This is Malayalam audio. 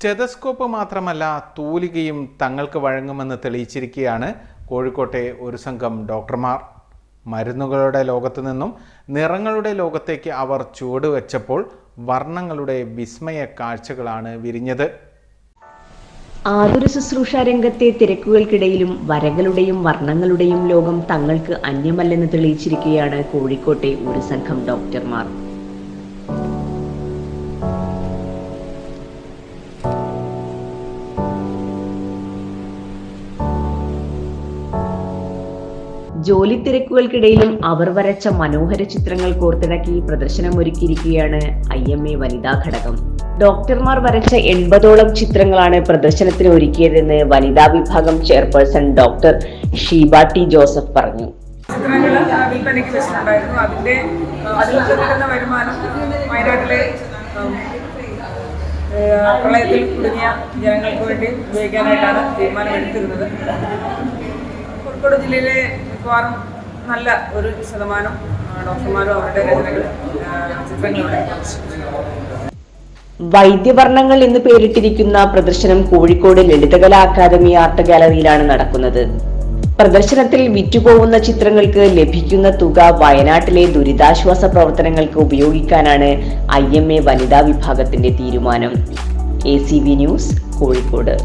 സ്റ്റെതസ്കോപ്പ് മാത്രമല്ല തൂലികയും തങ്ങൾക്ക് വഴങ്ങുമെന്ന് തെളിയിച്ചിരിക്കുകയാണ് കോഴിക്കോട്ടെ ഒരു സംഘം ഡോക്ടർമാർ. മരുന്നുകളുടെ ലോകത്തു നിന്നും നിറങ്ങളുടെ ലോകത്തേക്ക് അവർ ചുവടുവെച്ചപ്പോൾ വർണങ്ങളുടെ വിസ്മയ കാഴ്ചകളാണ് വിരിഞ്ഞത്. ആതുര ശുശ്രൂഷ രംഗത്തെ തിരക്കുകൾക്കിടയിലും വരകളുടെയും വർണങ്ങളുടെയും ലോകം തങ്ങൾക്ക് അന്യമല്ലെന്ന് തെളിയിച്ചിരിക്കുകയാണ് കോഴിക്കോട്ടെ ഒരു സംഘം ഡോക്ടർമാർ. ജോലി തിരക്കുകൾക്കിടയിലും അവർ വരച്ച മനോഹര ചിത്രങ്ങൾ കോർത്തിണക്കി പ്രദർശനം ഒരുക്കിയിരിക്കുകയാണ് ഐ എം എ വനിതാ ഘടകം. ഡോക്ടർമാർ വരച്ച എൺപതോളം ചിത്രങ്ങളാണ് പ്രദർശനത്തിന് ഒരുക്കിയതെന്ന് വനിതാ വിഭാഗം chairperson doctor Sheeba T Joseph പറഞ്ഞു. ചിത്രങ്ങൾ അതിന്റെ പ്രളയത്തിൽ കുടുങ്ങിയ ജനങ്ങൾക്ക് വേണ്ടി ഉപയോഗിക്കാനായിട്ടാണ് തീരുമാനമെടുത്തിരുന്നത്. കോഴിക്കോട് ജില്ലയിലെ മിക്കവാറും നല്ല ഒരു ശതമാനം ഡോക്ടർമാരും അവരുടെ രചനകൾ വൈദ്യവർണങ്ങൾ എന്ന് പേരിട്ടിരിക്കുന്ന പ്രദർശനം കോഴിക്കോട് ലളിതകലാ അക്കാദമി ആർട്ട് ഗാലറിയിലാണ് നടക്കുന്നത്. പ്രദർശനത്തിൽ വിറ്റുപോകുന്ന ചിത്രങ്ങൾക്ക് ലഭിക്കുന്ന തുക വയനാട്ടിലെ ദുരിതാശ്വാസ പ്രവർത്തനങ്ങൾക്ക് ഉപയോഗിക്കാനാണ് ഐ എം എ വനിതാ വിഭാഗത്തിന്റെ തീരുമാനം. A C V news Kozhikode.